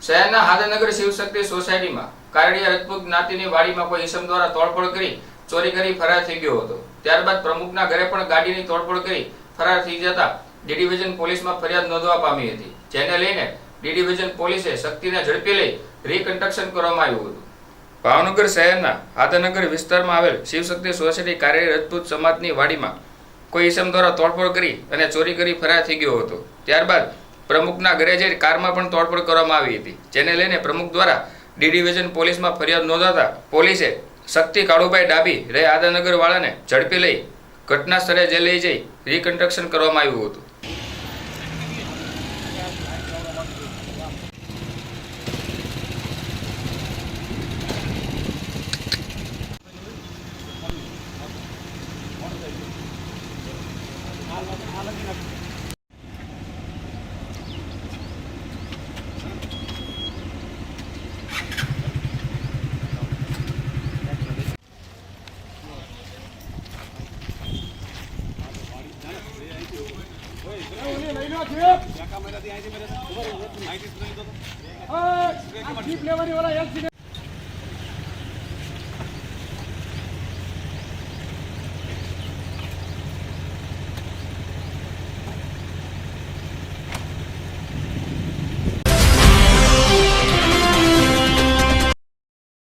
શહેરના હાદનગર શિવશક્તિ સોસાયટીમાં કારડિયા રજપૂત જ્ઞાતિની વાડીમાં કોઈ ઈસમ દ્વારા તોડફોડ કરી, ચોરી કરી, ફરાર થઈ ગયો હતો. ત્યારબાદ પ્રમુખના ઘરે પણ ગાડીની તોડફોડ કરી, ફરાર થઈ જતા ડી ડિવિઝન પોલીસમાં ફરિયાદ નોંધવા પામી હતી, જેને લઈને ડી ડિવિઝન પોલીસે શક્તિને ઝડપી લઈ રીકન્સ્ટ્રક્શન કરવામાં આવ્યું હતું. ભાવનગર શહેરના હાદનગર વિસ્તારમાં આવેલ શિવશક્તિ સોસાયટી કાર્ય રજપૂત સમાજની વાડીમાં કોઈ ઈસમ દ્વારા તોડફોડ કરી અને ચોરી કરી, ફરાર થઈ ગયો હતો. ત્યારબાદ પ્રમુખના ઘરે જઈ કારમાં પણ તોડફોડ કરવામાં આવી હતી, જેને લઈને પ્રમુખ દ્વારા ડી ડિવિઝન પોલીસમાં ફરિયાદ નોંધાતા પોલીસે શક્તિ કાળુભાઈ ડાબી રહે આદાનગર વાળાને ઝડપી લઈ ઘટના સ્થળે જે લઈ જઈ રીકન્સ્ટ્રક્શન કરવામાં આવ્યું હતું. જીપ લેવાની વાળા એલસી